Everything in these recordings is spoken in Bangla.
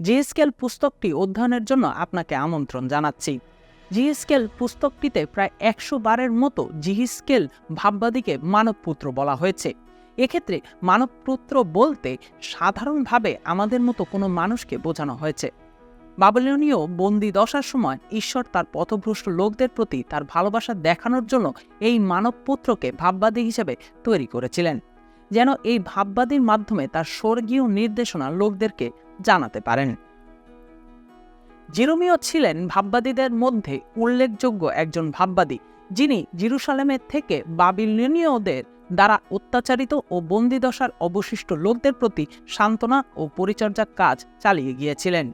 জিএসকেল পুস্তকটি অধ্যয়নের জন্য আপনাকে আমন্ত্রণ জানাচ্ছি। জিহিস্কেল পুস্তকটিতে প্রায় একশো বারের মতো জিহিস্কেল ভাববাদীকে মানবপুত্র বলা হয়েছে। এক্ষেত্রে মানবপুত্র বলতে সাধারণভাবে আমাদের মতো কোনো মানুষকে বোঝানো হয়েছে। বাবলীয় বন্দি দশার সময় ঈশ্বর তার পথভ্রষ্ট লোকদের প্রতি তার ভালোবাসা দেখানোর জন্য এই মানবপুত্রকে ভাববাদী হিসেবে তৈরি করেছিলেন। যেন এই ভাববাদীর মাধ্যমে তার স্বর্গীয় নির্দেশনা লোকদেরকে জানাতে পারেন। জিরোমিও ছিলেন ভাববাদীদের মধ্যে উল্লেখযোগ্য একজন ভাববাদী, যিনি জিরুসালেমের থেকে বাবিলিয়নীয়দের দ্বারা অত্যাচারিত ও বন্দিদশার অবশিষ্ট লোকদের প্রতি সান্ত্বনা ও পরিচর্যার কাজ চালিয়ে গিয়েছিলেন।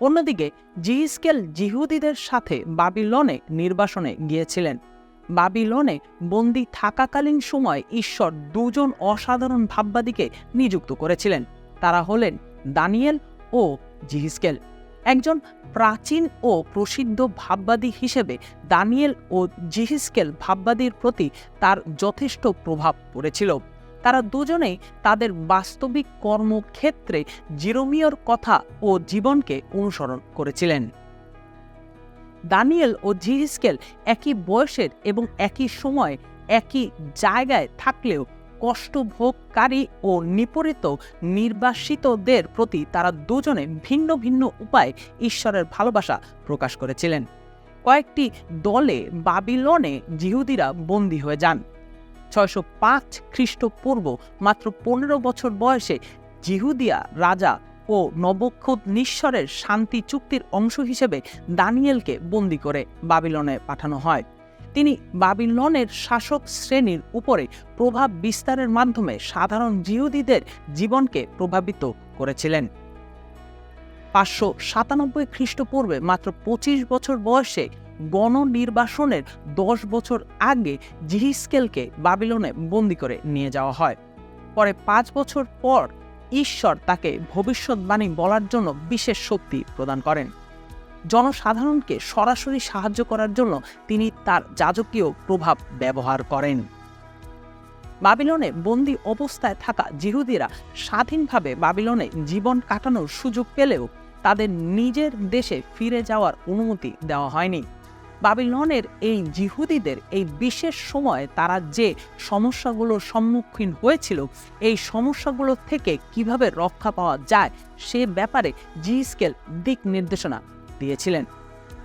অন্যদিকে জিহিস্কেল জিহুদিদের সাথে বাবিলনে নির্বাসনে গিয়েছিলেন। বাবিলনে বন্দি থাকাকালীন সময় ঈশ্বর দুজন অসাধারণ ভাববাদীকে নিযুক্ত করেছিলেন। তারা হলেন দানিয়েল ও জিহিস্কেল। একজন প্রাচীন ও প্রসিদ্ধ ভাববাদী হিসেবে দানিয়েল ও জিহিস্কেল ভাববাদীর প্রতি তার যথেষ্ট প্রভাব পড়েছিল। তারা দুজনেই তাদের বাস্তবিক কর্মক্ষেত্রে জিরোমিয়র কথা ও জীবনকে অনুসরণ করেছিলেন। দানিয়েল ও জিহিস্কেল একই বয়সের এবং একই সময়, একই জায়গায় থাকলেও কষ্টভোগকারী ও নিপরিত নির্বাসিতদের প্রতি তারা দুজনে ভিন্ন ভিন্ন উপায়ে ঈশ্বরের ভালোবাসা প্রকাশ করেছিলেন। কয়েকটি দলে বাবিলনে জিহুদিরা বন্দী হয়ে যান। ছয়শো পাঁচ খ্রিস্টপূর্ব মাত্র পনেরো বছর বয়সে জিহুদিয়া রাজা ও নবক্ষুদ নিঃস্বরের শান্তি চুক্তির অংশ হিসেবে দানিয়েলকে বন্দি করে বাবিলনে পাঠানো হয়। তিনি বাবিলনের শাসক শ্রেণির উপরে প্রভাব বিস্তারের মাধ্যমে সাধারণ জিহুদিদের জীবনকে প্রভাবিত করেছিলেন। পাঁচশো সাতানব্বই খ্রিস্টপূর্বে মাত্র পঁচিশ বছর বয়সে গণনির্বাসনের দশ বছর আগে জিহিস্কেলকে বাবিলনে বন্দি করে নিয়ে যাওয়া হয়। পরে পাঁচ বছর পর ঈশ্বর তাকে ভবিষ্যৎবাণী বলার জন্য বিশেষ শক্তি প্রদান করেন। জনসাধারণকে সরাসরি সাহায্য করার জন্য তিনি তার যাজকীয় প্রভাব ব্যবহার করেন। বাবিলনে বন্দি অবস্থায় থাকা জিহুদিরা স্বাধীনভাবে বাবিলনে জীবন কাটানোর সুযোগ পেলেও তাদের নিজের দেশে ফিরে যাওয়ার অনুমতি দেওয়া হয়নি। বাবিলনের এই জিহুদিদের এই বিশেষ সময়ে তারা যে সমস্যাগুলোর সম্মুখীন হয়েছিল, এই সমস্যাগুলো থেকে কীভাবে রক্ষা পাওয়া যায় সে ব্যাপারে জি স্কেল দিক নির্দেশনা দিয়েছিলেন।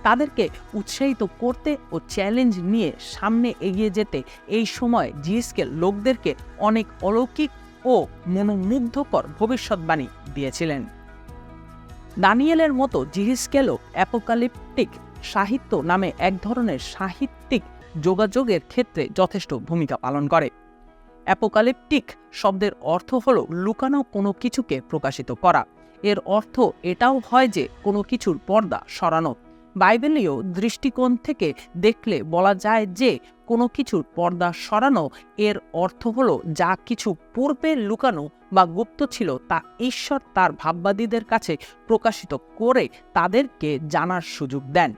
তাদেরকে উৎসাহিত করতে ও চ্যালেঞ্জ নিয়ে সামনে এগিয়ে যেতে এই সময় জিএসকেল লোকদেরকে অনেক অলৌকিক ও মনোমুগ্ধকর ভবিষ্যৎবাণী দিয়েছিলেন। দানিয়েলের মতো জিহিসকেলও অ্যাপোকালিপটিক সাহিত্য নামে এক ধরনের সাহিত্যিক যোগাযোগের ক্ষেত্রে যথেষ্ট ভূমিকা পালন করে। অ্যাপোকালিপটিক শব্দের অর্থ হল লুকানো কোনো কিছুকে প্রকাশিত করা। এর অর্থ এটাও হয় যে কোনো কিছুর পর্দা সরানো। বাইবেলীয় দৃষ্টিকোণ থেকে দেখলে বলা যায় যে কোনো কিছুর পর্দা সরানো এর অর্থ হলো যা কিছু পূর্বে লুকানো বা গুপ্ত ছিল তা ঈশ্বর তার ভাববাদীদের কাছে প্রকাশিত করে তাদেরকে জানার সুযোগ দেন।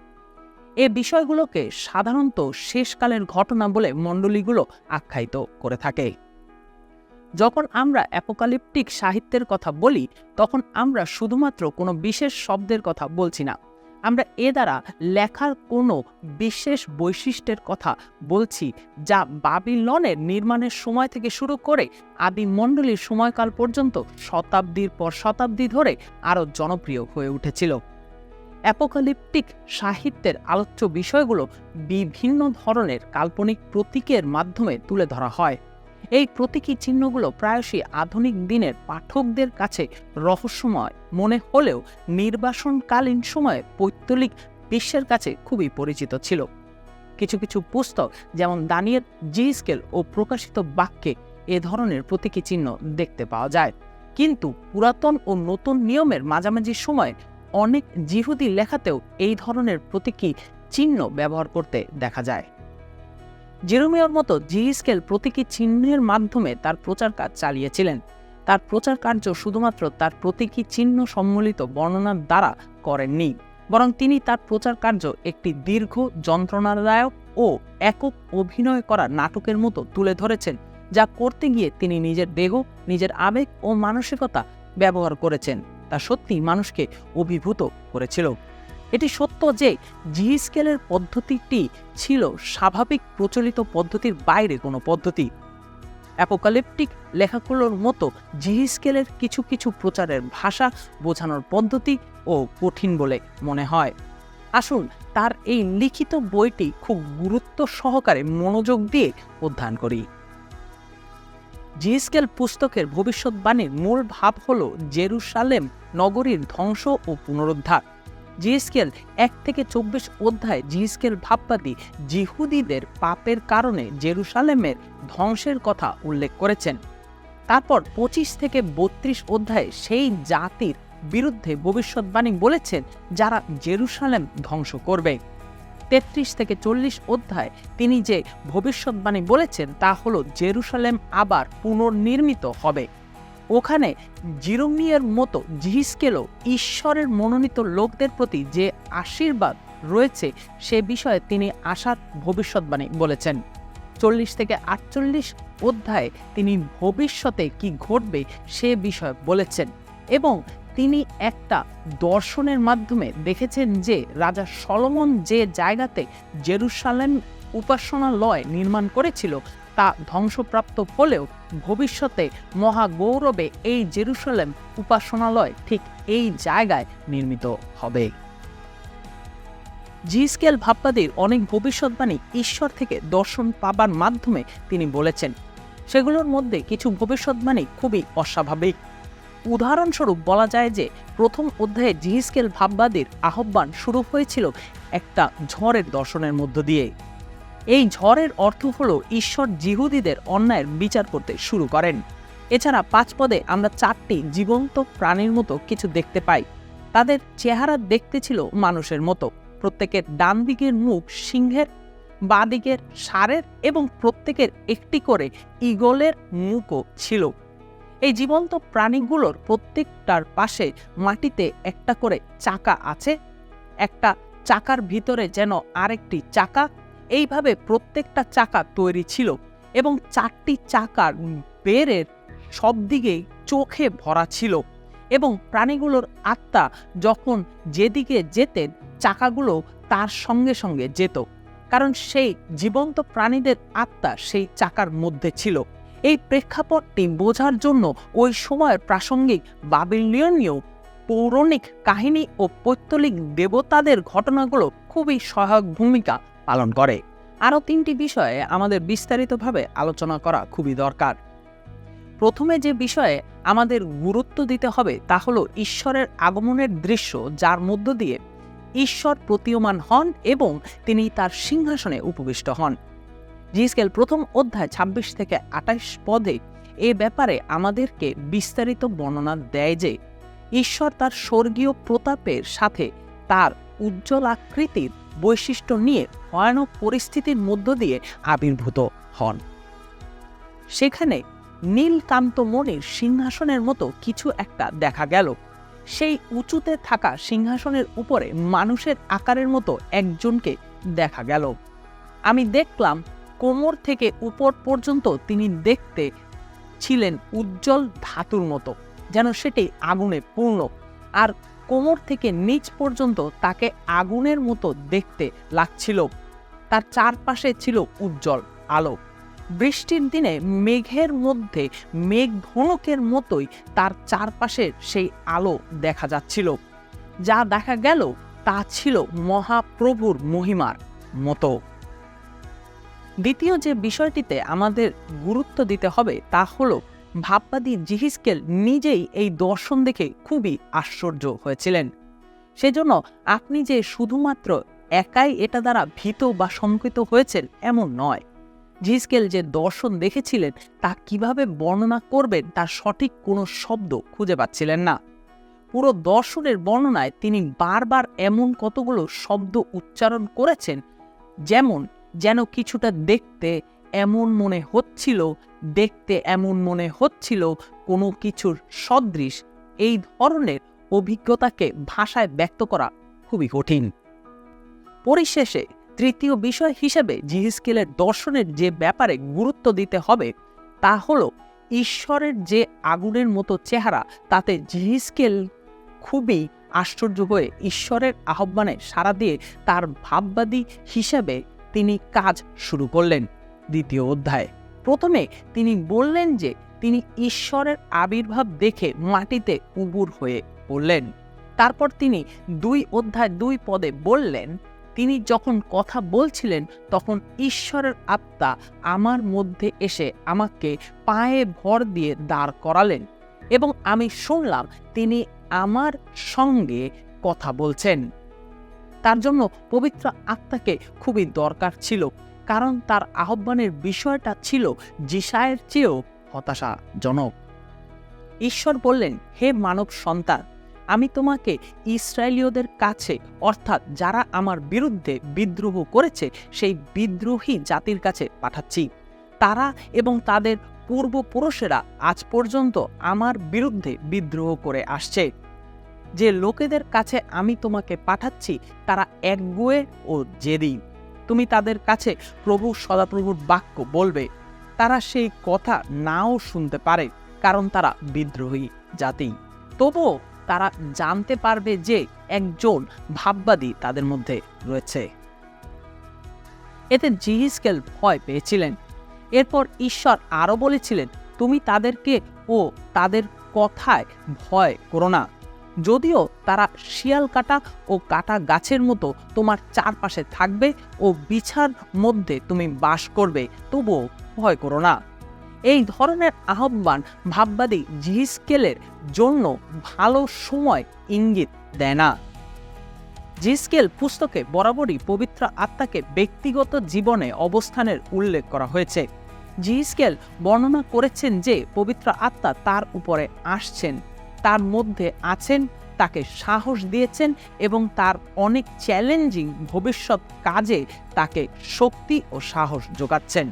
এ বিষয়গুলোকে সাধারণত শেষকালের ঘটনা বলে মণ্ডলীগুলো আখ্যায়িত করে থাকে। যখন আমরা অ্যাপোকালিপটিক সাহিত্যের কথা বলি, তখন আমরা শুধুমাত্র কোনো বিশেষ শব্দের কথা বলছি না। আমরা এ দ্বারা লেখার কোনো বিশেষ বৈশিষ্ট্যের কথা বলছি যা বাবিলনের নির্মাণের সময় থেকে শুরু করে আদি মণ্ডলীর সময়কাল পর্যন্ত শতাব্দীর পর শতাব্দী ধরে আরও জনপ্রিয় হয়ে উঠেছিল। অ্যাপোকালিপটিক সাহিত্যের আলোচ্য বিষয়গুলো বিভিন্ন ধরনের কাল্পনিক প্রতীকের মাধ্যমে তুলে ধরা হয়। এই প্রতীকী চিহ্নগুলো প্রায়শই আধুনিক দিনের পাঠকদের কাছে রহস্যময়, মনে হলেও নির্বাসনকালীন সময়ে পৈত্তলিক বিশ্বের কাছে খুবই পরিচিত ছিল। কিছু কিছু পুস্তক যেমন দানিয়ের জি স্কেল ও প্রকাশিত বাক্যে এ ধরনের প্রতীকী চিহ্ন দেখতে পাওয়া যায়। কিন্তু পুরাতন ও নতুন নিয়মের মাঝামাঝি সময় অনেক জিহুদি লেখাতেও এই ধরনের প্রতীকী চিহ্ন ব্যবহার করতে দেখা যায়। জেরোমিয়র মতো জিহিস্কেল প্রতীকী চিহ্নের মাধ্যমে তার প্রচার কাজ চালিয়েছিলেন। তার প্রচার কার্য শুধুমাত্র তার প্রতীকী চিহ্ন সম্মিলিত বর্ণনার দ্বারা করেননি, বরং তিনি তার প্রচার কার্য একটি দীর্ঘ, যন্ত্রণাদায়ক ও একক অভিনয় করা নাটকের মতো তুলে ধরেছেন, যা করতে গিয়ে তিনি নিজের দেহ, নিজের আবেগ ও মানসিকতা ব্যবহার করেছেন। তা সত্যি মানুষকে অভিভূত করেছিল। এটি সত্য যে জি জিহিস্কেলের পদ্ধতিটি ছিল স্বাভাবিক প্রচলিত পদ্ধতির বাইরে কোনো পদ্ধতি। অ্যাপোকালিপটিক লেখাগুলোর মতো জি জিহিস্কেলের কিছু কিছু প্রচারের ভাষা বোঝানোর পদ্ধতি ও কঠিন বলে মনে হয়। আসুন তার এই লিখিত বইটি খুব গুরুত্ব সহকারে মনোযোগ দিয়ে অধ্যয়ন করি। জিহিস্কেল পুস্তকের ভবিষ্যৎবাণীর মূল ভাব হল জেরুসালেম নগরীর ধ্বংস ও পুনরুদ্ধার। জিহিস্কেল এক থেকে চব্বিশ অধ্যায় জিহিস্কেল ভাববাদী জিহুদিদের পাপের কারণে জেরুসালেমের ধ্বংসের কথা উল্লেখ করেছেন। তারপর পঁচিশ থেকে বত্রিশ অধ্যায়ে সেই জাতির বিরুদ্ধে ভবিষ্যৎবাণী বলেছেন যারা জেরুসালেম ধ্বংস করবে। তেত্রিশ থেকে চল্লিশ অধ্যায়। তিনি যে ভবিষ্যৎবাণী বলেছেন, তা হল জেরুসালেম আবার পুনর্নির্মিত হবে। ওখানে জিরোমিয়ার মতো জিহিসকেলও ঈশ্বরের মনোনীত লোকদের প্রতি যে আশীর্বাদ রয়েছে, সে বিষয়ে তিনি আশার ভবিষ্যৎবাণী বলেছেন। চল্লিশ থেকে আটচল্লিশ অধ্যায়ে তিনি ভবিষ্যতে কি ঘটবে, সে বিষয়ে বলেছেন। এবং তিনি একটা দর্শনের মাধ্যমে দেখেছেন যে রাজা সলমন যে জায়গাতে জেরুসালেম উপাসনালয় নির্মাণ করেছিল, তা ধ্বংসপ্রাপ্ত হলেও ভবিষ্যতে মহাগৌরবে এই জেরুসালেম উপাসনালয় ঠিক এই জায়গায় নির্মিত হবে। জিস্কেল ভাববাদীর অনেক ভবিষ্যৎবাণী ঈশ্বর থেকে দর্শন পাবার মাধ্যমে তিনি বলেছেন, সেগুলোর মধ্যে কিছু ভবিষ্যৎবাণী খুবই অস্বাভাবিক। উদাহরণস্বরূপ বলা যায় যে প্রথম অধ্যায়ে জিহিস্কেল ভাববাদীর আহ্বান শুরু হয়েছিল একটা ঝড়ের দর্শনের মধ্য দিয়ে। এই ঝড়ের অর্থ হল ঈশ্বর জিহুদিদের অন্যায়ের বিচার করতে শুরু করেন। এছাড়া পাঁচ পদে আমরা চারটি জীবন্ত প্রাণীর মতো কিছু দেখতে পাই। তাদের চেহারা দেখতে ছিল মানুষের মতো। প্রত্যেকের ডান দিকের মুখ সিংহের, বাঁ দিকের ষাঁড়ের এবং প্রত্যেকের একটি করে ইগলের মুখও ছিল। এই জীবন্ত প্রাণীগুলোর প্রত্যেকটার পাশে মাটিতে একটা করে চাকা আছে। একটা চাকার ভিতরে যেন আরেকটি চাকা। এইভাবে প্রত্যেকটা চাকা তৈরি ছিল এবং চারটি চাকার বেরের সব দিকেই চোখে ভরা ছিল এবং প্রাণীগুলোর আত্মা যখন যেদিকে যেতেন, চাকাগুলো তার সঙ্গে সঙ্গে যেত। কারণ সেই জীবন্ত প্রাণীদের আত্মা সেই চাকার মধ্যে ছিল। এই প্রেক্ষাপটটি বোঝার জন্য ওই সময়ের প্রাসঙ্গিক বাবিলিয়নীয় পৌরাণিক কাহিনী ও পৈত্তলিক দেবতাদের ঘটনাগুলো খুবই সহায়ক ভূমিকা পালন করে। আরও তিনটি বিষয়ে আমাদের বিস্তারিতভাবে আলোচনা করা খুবই দরকার। প্রথমে যে বিষয়ে আমাদের গুরুত্ব দিতে হবে তা হলো ঈশ্বরের আগমনের দৃশ্য যার মধ্য দিয়ে ঈশ্বর প্রতীয়মান হন এবং তিনি তার সিংহাসনে উপবিষ্ট হন। জিসকেল প্রথম অধ্যায় ২৬ থেকে আটাইশ পদে এ ব্যাপারে আমাদেরকে বিস্তারিত বর্ণনা দেয় যে ঈশ্বর তার স্বর্গীয় প্রতাপের সাথে তার উজ্জ্বল আকৃতির বৈশিষ্ট্য নিয়ে ভয়ানক পরিস্থিতির মধ্য দিয়ে আবির্ভূত হন। সেখানে নীলকান্ত মণির সিংহাসনের মতো কিছু একটা দেখা গেল। সেই উঁচুতে থাকা সিংহাসনের উপরে মানুষের আকারের মতো একজনকে দেখা গেল। আমি দেখলাম কোমর থেকে উপর পর্যন্ত তিনি দেখতে ছিলেন উজ্জ্বল ধাতুর মতো, যেন সেটি আগুনে পূর্ণ। আর কোমর থেকে নিচ পর্যন্ত তাকে আগুনের মতো দেখতে লাগছিল। তার চারপাশে ছিল উজ্জ্বল আলো। বৃষ্টির দিনে মেঘের মধ্যে, মেঘ ধনুকের মতোই তার চারপাশের সেই আলো দেখা যাচ্ছিল। যা দেখা গেল, তা ছিল মহাপ্রভুর মহিমার মতো। দ্বিতীয় যে বিষয়টিতে আমাদের গুরুত্ব দিতে হবে তা হলো ভাববাদী জিহিসকেল নিজেই এই দর্শন দেখে খুবই আশ্চর্য হয়েছিলেন। সেজন্য আপনি যে শুধুমাত্র একাই এটা দ্বারা ভীত বা শঙ্কিত হয়েছেন এমন নয়। জিসকেল যে দর্শন দেখেছিলেন তা কীভাবে বর্ণনা করবেন তার সঠিক কোনো শব্দ খুঁজে পাচ্ছিলেন না। পুরো দর্শনের বর্ণনায় তিনি বারবার এমন কতগুলো শব্দ উচ্চারণ করেছেন, যেমন যেন কিছুটা দেখতে এমন মনে হচ্ছিল, দেখতে এমন মনে হচ্ছিল কোনো কিছুর সদৃশ এই ধরনের অভিজ্ঞতাকে ভাষায় ব্যক্ত করা খুবই কঠিন। পরিশেষে তৃতীয় বিষয় হিসেবে জিহিস্কেলের দর্শনের যে ব্যাপারে গুরুত্ব দিতে হবে, তা হল ঈশ্বরের যে আগুনের মতো চেহারা, তাতে জিহিস্কেল খুবই আশ্চর্য হয়ে ঈশ্বরের আহ্বানে সাড়া দিয়ে তার ভাববাদী হিসাবে তিনি কাজ শুরু করলেন, দ্বিতীয় অধ্যায়। প্রথমে তিনি বললেন যে, তিনি ঈশ্বরের আবির্ভাব দেখে মাটিতে উবুর হয়ে পড়লেন। তারপর তিনি দুই অধ্যায় দুই পদে বললেন, তিনি যখন কথা বলছিলেন, তখন ঈশ্বরের আত্মা আমার মধ্যে এসে আমাকে পায়ে ভর দিয়ে দাঁড় করালেন এবং আমি শুনলাম তিনি আমার সঙ্গে কথা বলছেন। তার জন্য পবিত্র আত্মাকে খুবই দরকার ছিল, কারণ তার আহ্বানের বিষয়টা ছিল জিসায়ের চেয়েও হতাশাজনক। ঈশ্বর বললেন, হে মানব সন্তান, আমি তোমাকে ইসরায়েলীয়দের কাছে, অর্থাৎ যারা আমার বিরুদ্ধে বিদ্রোহ করেছে, সেই বিদ্রোহী জাতির কাছে পাঠাচ্ছি। তারা এবং তাদের পূর্বপুরুষেরা আজ পর্যন্ত আমার বিরুদ্ধে বিদ্রোহ করে আসছে। যে লোকেদের কাছে আমি তোমাকে পাঠাচ্ছি, তারা একগুয়ে ও জেদি। তুমি তাদের কাছে প্রভু সদাপ্রভুর বাক্য বলবে। তারা সেই কথা নাও শুনতে পারে, কারণ তারা বিদ্রোহী জাতি। তবুও তারা জানতে পারবে যে একজন ভাববাদী তাদের মধ্যে রয়েছে। এতে জিহিসকেল ভয় পেয়েছিলেন। এরপর ঈশ্বর আরও বলেছিলেন, তুমি তাদেরকে ও তাদের কথায় ভয় করো না। যদিও তারা শিয়াল কাটা ও কাটা গাছের মতো তোমার চারপাশে থাকবে ও বিছার মধ্যে তুমি বাস করবে, তবুও ভয় করো না। এই ধরনের আহ্বান ভাববাদী জিহিসকেলের জন্য ভালো সময় ইঙ্গিত দেয় না। জিসকেল পুস্তকে বরাবরই পবিত্র আত্মাকে ব্যক্তিগত জীবনে অবস্থানের উল্লেখ করা হয়েছে। জিসকেল বর্ণনা করেছেন যে পবিত্র আত্মা তার উপরে আসছেন। তার মধ্যে আছেন, তাকে সাহস দিয়েছেন এবং তার অনেক চ্যালেঞ্জিং ভবিষ্যৎ কাজে তাকে শক্তি ও সাহস যোগাচ্ছেন।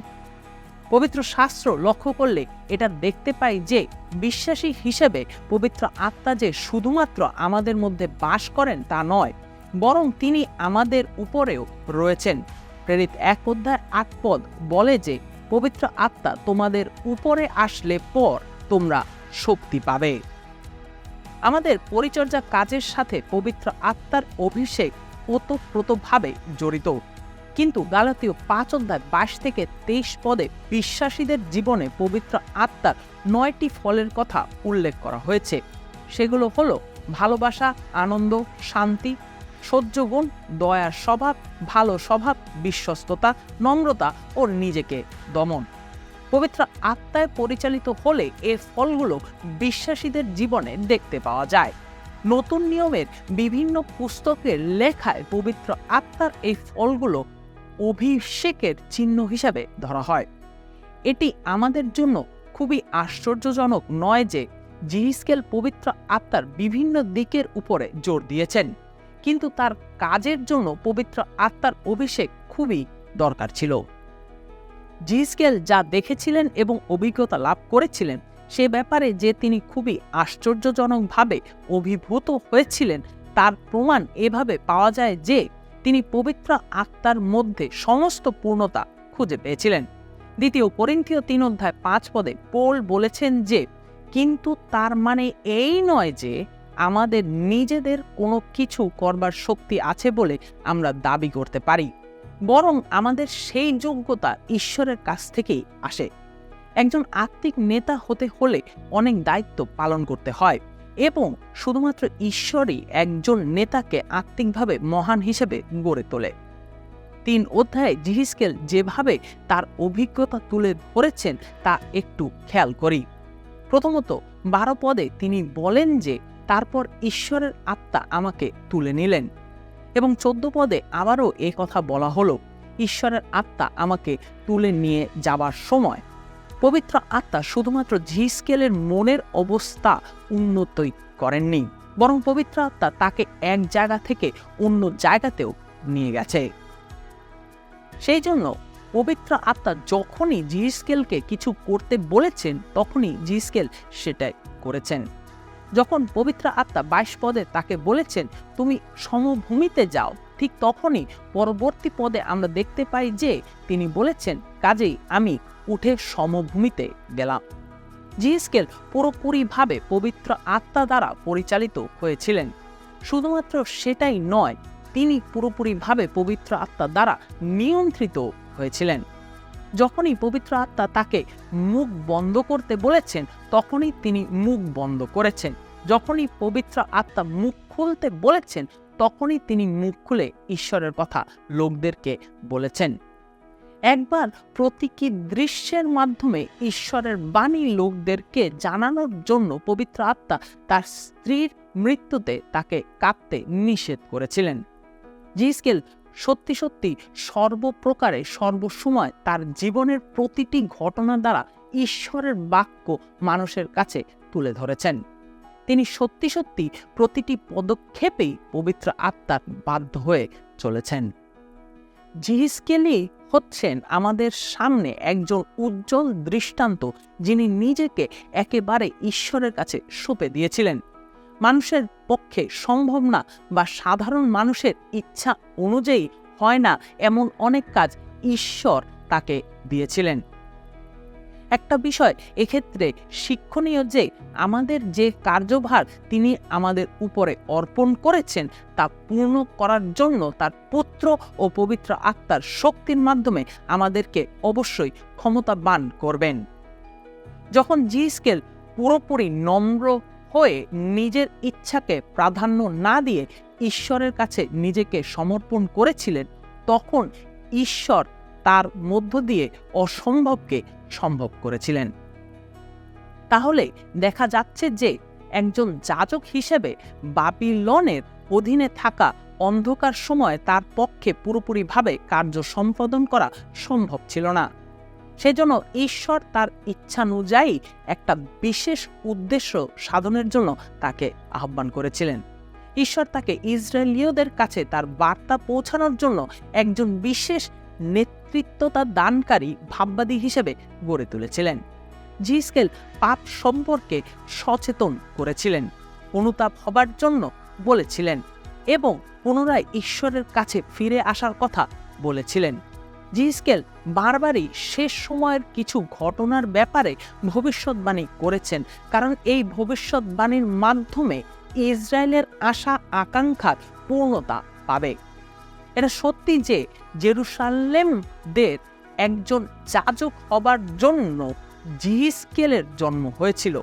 পবিত্র শাস্ত্র লক্ষ্য করলে এটা দেখতে পাই যে বিশ্বাসী হিসেবে পবিত্র আত্মা যে শুধুমাত্র আমাদের মধ্যে বাস করেন তা নয়, বরং তিনি আমাদের উপরেও রয়েছেন। প্রেরিত এক অধ্যায় আট পদ বলে যে, পবিত্র আত্মা তোমাদের উপরে আসলে পর তোমরা শক্তি পাবে। আমাদের পরিচর্যা কাজের সাথে পবিত্র আত্মার অভিষেক ওতপ্রোতভাবে জড়িত। কিন্তু গালাতীয় পাঁচ অধ্যায় বাইশ থেকে তেইশ পদে বিশ্বাসীদের জীবনে পবিত্র আত্মার নয়টি ফলের কথা উল্লেখ করা হয়েছে। সেগুলো হলো ভালোবাসা, আনন্দ, শান্তি সহ্যগুণ দয়ার স্বভাব, ভালো স্বভাব, বিশ্বস্ততা, নম্রতা ও নিজেকে দমন। পবিত্র আত্মায় পরিচালিত হলে এর ফলগুলো বিশ্বাসীদের জীবনে দেখতে পাওয়া যায়। নতুন নিয়মের বিভিন্ন পুস্তকের লেখায় পবিত্র আত্মার এই ফলগুলো অভিষেকের চিহ্ন হিসাবে ধরা হয়। এটি আমাদের জন্য খুবই আশ্চর্যজনক নয় যে জিহিসকেল পবিত্র আত্মার বিভিন্ন দিকের উপরে জোর দিয়েছেন, কিন্তু তার কাজের জন্য পবিত্র আত্মার অভিষেক খুবই দরকার ছিল। জিহিসকেল যা দেখেছিলেন এবং অভিজ্ঞতা লাভ করেছিলেন, সে ব্যাপারে যে তিনি খুবই আশ্চর্যজনকভাবে অভিভূত হয়েছিলেন, তার প্রমাণ এভাবে পাওয়া যায় যে তিনি পবিত্র আত্মার মধ্যে সমস্ত পূর্ণতা খুঁজে পেয়েছিলেন। দ্বিতীয় পরিন্থীয় তিন অধ্যায় পাঁচ পদে পোল বলেছেন যে, কিন্তু তার মানে এই নয় যে আমাদের নিজেদের কোনো কিছু করবার শক্তি আছে বলে আমরা দাবি করতে পারি। বরং আমাদের সেই যোগ্যতা ঈশ্বরের কাছ থেকেই আসে। একজন আত্মিক নেতা হতে হলে অনেক দায়িত্ব পালন করতে হয় এবং শুধুমাত্র ঈশ্বরই একজন নেতাকে আত্মিকভাবে মহান হিসেবে গড়ে তোলে। তিন অধ্যায়ে জিহিসকেল যেভাবে তার অভিজ্ঞতা তুলে ধরেছেন, তা একটু খেয়াল করি। প্রথমত, বারো পদে তিনি বলেন যে, তারপর ঈশ্বরের আত্মা আমাকে তুলে নিলেন। এবং চোদ্দ পদে আবারও এ কথা বলা হলো, ঈশ্বরের আত্মা আমাকে তুলে নিয়ে যাবার সময়। পবিত্র আত্মা শুধুমাত্র ঝিসকেলের মনের অবস্থা উন্নতই করেননি, বরং পবিত্র আত্মা তাকে এক জায়গা থেকে অন্য জায়গাতেও নিয়ে গেছে। সেই জন্য পবিত্র আত্মা যখনই জিসকেলকে কিছু করতে বলেছেন, তখনই জিসকেল সেটাই করেছেন। যখন পবিত্র আত্মা বাইশ পদে তাকে বলেছেন, তুমি সমভূমিতে যাও। ঠিক তখনই পরবর্তী পদে আমরা দেখতে পাই যে তিনি বলেছেন, কাজেই আমি উঠে সমভূমিতে গেলাম। জিএসকেল পুরোপুরিভাবে পবিত্র আত্মা দ্বারা পরিচালিত হয়েছিলেন। শুধুমাত্র সেটাই নয়, তিনি পুরোপুরিভাবে পবিত্র আত্মা দ্বারা নিয়ন্ত্রিত হয়েছিলেন। যখনই পবিত্র আত্মা তাকে মুখ বন্ধ করতে বলেছেন, তখনই তিনি মুখ বন্ধ করেছেন। যখনই পবিত্র আত্মা মুখ খুলতে বলেছেন, তখনই তিনি মুখ খুলে ঈশ্বরের কথা লোকদেরকে বলেছেন। একবার প্রতীকী দৃশ্যের মাধ্যমে ঈশ্বরের বাণী লোকদেরকে জানানোর জন্য পবিত্র আত্মা তার স্ত্রীর মৃত্যুতে তাকে কাঁদতে নিষেধ করেছিলেন। জিসকেল সত্যি সত্যি সর্বপ্রকারে সর্বসময় তার জীবনের প্রতিটি ঘটনা দ্বারা ঈশ্বরের বাক্য মানুষের কাছে তুলে ধরেছেন। তিনি সত্যি সত্যি প্রতিটি পদক্ষেপেই পবিত্র আত্মার বাধ্য হয়ে চলেছেন। জিহিসকেলি হচ্ছেন আমাদের সামনে একজন উজ্জ্বল দৃষ্টান্ত যিনি নিজেকে একেবারে ঈশ্বরের কাছে সঁপে দিয়েছিলেন। মানুষের পক্ষে সম্ভব না বা সাধারণ মানুষের ইচ্ছা অনুযায়ী হয় না এমন অনেক কাজ ঈশ্বর তাকে দিয়েছিলেন। একটা বিষয় এক্ষেত্রে শিক্ষণীয় যে আমাদের যে কার্যভার তিনি আমাদের উপরে অর্পণ করেছেন তা পূর্ণ করার জন্য তার পুত্র ও পবিত্র আত্মার শক্তির মাধ্যমে আমাদেরকে অবশ্যই ক্ষমতাবান করবেন। যখন জি স্কেল পুরোপুরি নম্র হয়ে নিজের ইচ্ছাকে প্রাধান্য না দিয়ে ঈশ্বরের কাছে নিজেকে সমর্পণ করেছিলেন, তখন ঈশ্বর তার মধ্য দিয়ে অসম্ভবকে সম্ভব করেছিলেন। তাহলে দেখা যাচ্ছে যে একজন যাজক হিসেবে বাবিলনের অধীনে থাকা অন্ধকার সময় তার পক্ষে পুরোপুরিভাবে কার্য সম্পাদন করা সম্ভব ছিল না। সেজন্য ঈশ্বর তার ইচ্ছানুযায়ী একটা বিশেষ উদ্দেশ্য সাধনের জন্য তাকে আহ্বান করেছিলেন। ঈশ্বর তাকে ইসরায়েলীয়দের কাছে তার বার্তা পৌঁছানোর জন্য একজন বিশেষ নেতৃত্বতা দানকারী ভাববাদী হিসেবে গড়ে তুলেছিলেন। জিস্কেল পাপ সম্পর্কে সচেতন করেছিলেন, অনুতাপ হবার জন্য বলেছিলেন এবং পুনরায় ঈশ্বরের কাছে ফিরে আসার কথা বলেছিলেন। জিস্কেল বারবারই শেষ সময়ের কিছু ঘটনার ব্যাপারে ভবিষ্যৎবাণী করেছেন। কারণ এই ভবিষ্যৎবাণীর মাধ্যমে ইসরায়েলের আশা, আকাঙ্ক্ষার পূর্ণতা পাবে। এটা সত্যি যে জেরুসালেমদের একজন যাজক হবার জন্য জিহিসকেলের জন্ম হয়েছিল।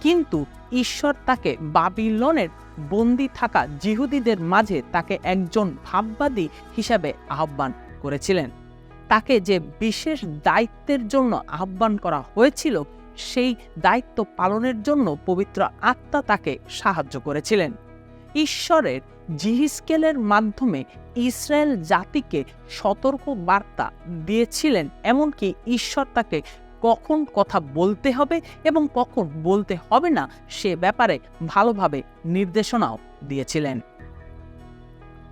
কিন্তু ঈশ্বর তাকে বাবিলনের বন্দি থাকা জিহুদিদের মাঝে তাকে একজন ভাববাদী হিসাবে আহ্বান করেছিলেন। তাকে যে বিশেষ দায়িত্বের জন্য আহ্বান করা হয়েছিল, সেই দায়িত্ব পালনের জন্য পবিত্র আত্মা তাকে সাহায্য করেছিলেন। ঈশ্বরের জিহিসকেলের মাধ্যমে ইসরায়েল জাতিকে সতর্ক বার্তা দিয়েছিলেন, এমনকি ঈশ্বর তাকে কখন কথা বলতে হবে এবং কখন বলতে হবে না সে ব্যাপারে ভালোভাবে নির্দেশনাও দিয়েছিলেন।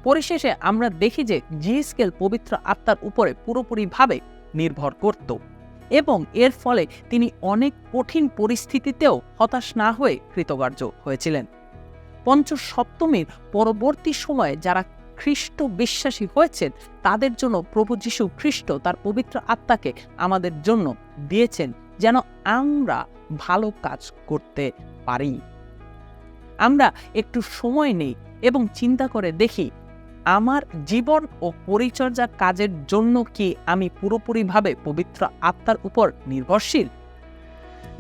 পরিশেষে আমরা দেখি যে জিহিসকেল পবিত্র আত্মার উপরে পুরোপুরিভাবে নির্ভর করত এবং এর ফলে তিনি অনেক কঠিন পরিস্থিতিতেও হতাশ না হয়ে কৃতকার্য হয়েছিলেন। পঞ্চসপ্তমীর পরবর্তী সময়ে যারা খ্রিস্ট বিশ্বাসী হয়েছেন, তাদের জন্য প্রভু যীশু খ্রিস্ট তার পবিত্র আত্মাকে আমাদের জন্য দিয়েছেন যেন আমরা ভালো কাজ করতে পারি। আমরা একটু সময় নেই এবং চিন্তা করে দেখি আমার জীবন ও পরিচর্যা কাজের জন্য কি আমি পুরোপুরিভাবে পবিত্র আত্মার উপর নির্ভরশীল?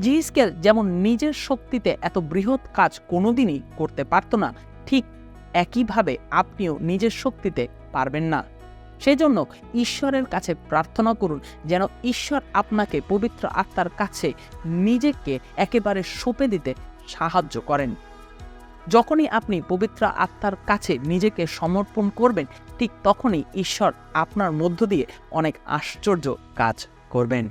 জিস্কেল যেমন নিজের শক্তিতে এত বৃহৎ কাজ কোনোদিনই করতে পারত না, ঠিক একইভাবে আপনিও নিজের শক্তিতে পারবেন না। সেজন্য ঈশ্বরের কাছে প্রার্থনা করুন যেন ঈশ্বর আপনাকে পবিত্র আত্মার কাছে নিজেকে একেবারে সঁপে দিতে সাহায্য করেন। যখনই আপনি পবিত্র আত্মার কাছে নিজেকে সমর্পণ করবেন, ঠিক তখনই ঈশ্বর আপনার মধ্য দিয়ে অনেক আশ্চর্য কাজ করবেন।